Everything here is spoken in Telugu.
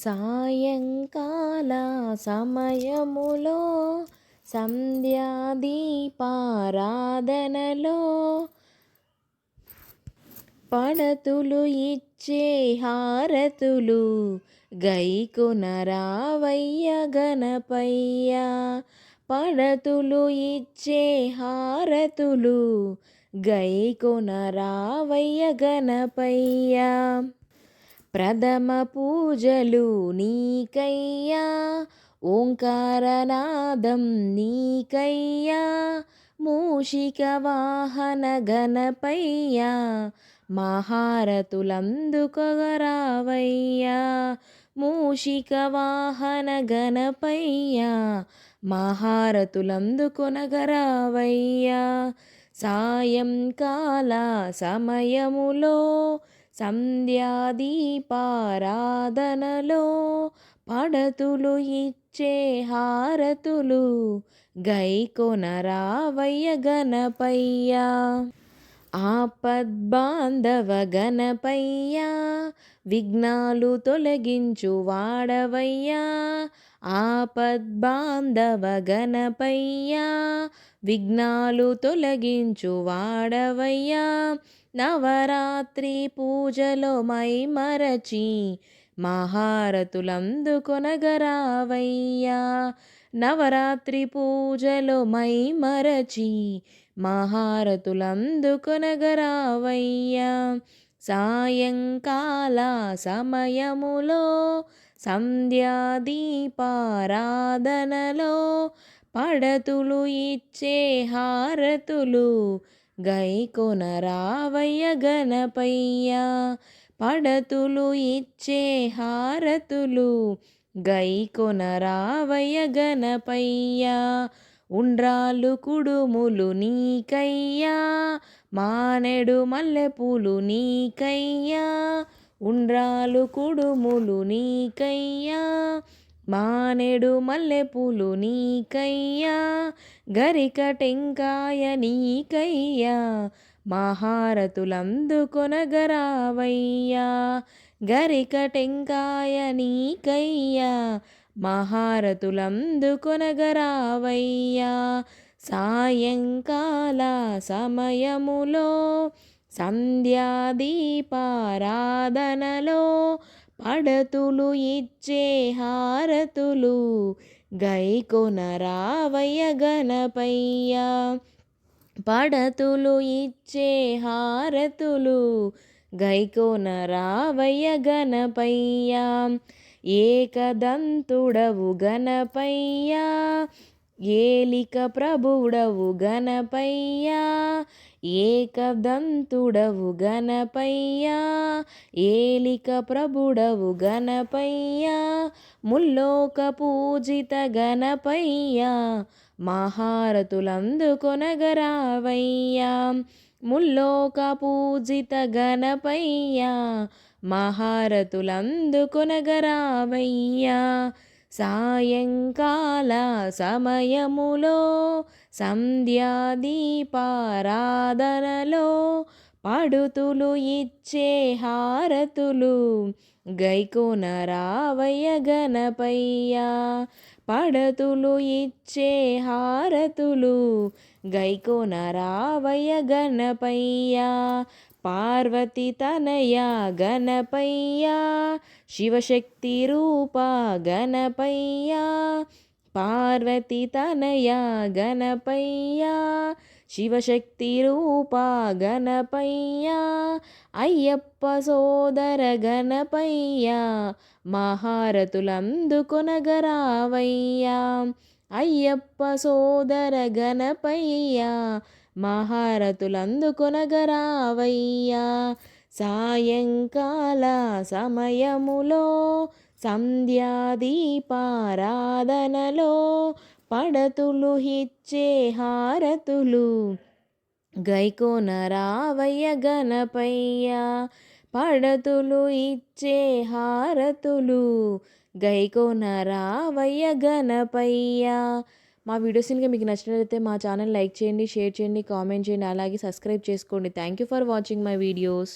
సాయంకాల సమయములో సంధ్యాదీపారాధనలో పడతులు ఇచ్చే హారతులు గైకునరావయ్య గణపయ్య. పడతులు ఇచ్చే హారతులు గైకునరావయ్య గణపయ్య. ప్రథమ పూజలు నీకయ్యా. ఓంకారనాదం నీకయ్యా. మూషిక వాహన గణపయ్యా మహారతులందుకొగరావయ్యా. మూషిక వాహన గణపయ్యా మహారతులందుకొనగరావయ్యా. సాయంకాల సమయములో సంధ్యాదీపారాధనలో పడతులు ఇచ్చే హారతులు గైకొనరావయ్య గణపయ్య. ఆపద్బాంధవగణపయ్యా విఘ్నాలు తొలగించు వాడవయ్యా. ఆపద్బాంధవగణపయ్యా విఘ్నాలు తొలగించు వాడవయ్యా. నవరాత్రి పూజలో మై మరచి మహారతులందుకొనగరావయ్యా నవరాత్రి పూజలో మై మరచి మహారతులందుకొనగరావయ్యా. సాయంకాల సమయములో సంధ్యాదీపారాధనలో పడతులు ఇచ్చే హారతులు గైకొనరావయ్య గణపయ్య. పడతులు ఇచ్చే హారతులు గైకొనరావయ్య గణపయ్య ఉండ్రాలు కుడుములు నీకయ్యా మానెడు మల్లెపూలు నీకయ్యా ఉండ్రాలు కుడుములు నీకయ్యా మానెడు మల్లెపూలు నీకయ్యా గరిక టెంకాయ నీకయ్యా మహారతులందుకొనగరావయ్యా గరిక టెంకాయ నీకయ్యా మహారతులందుకొనగరావయ్యా సాయంకాల సమయములో సంధ్యాదీపారాధనలో పడతులు ఇచ్చే హారతులు గైకొనరావయ్య గణపయ్య. పడతులు ఇచ్చే హారతులు గైకోన రావయ్య గణపయ్యా ఏకదంతుడవు గణపయ్యా ఏలిక ప్రభుడవు గణపయ్యా ఏకదంతుడవు గణపయ్యా ఏలిక ప్రభుడవు గణపయ్యా ముల్లోక పూజిత గణపయ్యా మహారతులందుకొనగరావయ్యా ముల్లోక పూజిత గణపయ్యా మహారతులందుకొనగరావయ్యా. సాయంకాల సమయములో సంధ్యాదీపారాధనలో పడుతులు ఇచ్చే హారతులు గైకోనరావయ్య గణపయ్య. పడతులు ఇచ్చే హారతులు గైకోనరావయ్య గణపయ్య. పార్వతి తనయ గణపయ్యా. శివశక్తి రూప గణపయ్యా. పార్వతి తనయ గణపయ్యా. శివశక్తి రూప అయ్యప్ప సోదర గణపయ్యా మహారతులందుకొనగరావయ్యా అయ్యప్ప సోదర గణపయ్యా మహారతులందుకొనగరావయ్యా సాయంకాల సమయములో సంధ్యాదీపారాధనలో పడతులు హిచ్చే హారతులు. గైకోనరావయ్య గణపయ్య పడతులు ఇచ్చే హారతులు. గైకోనరావయ్య గణపయ్య. మా వీడియోస్ ఇంకా మీకు నచ్చినట్లయితే మా ఛానల్ లైక్ చేయండి షేర్ చేయండి కామెంట్ చేయండి అలాగే సబ్స్క్రైబ్ చేసుకోండి. Thank you for watching my videos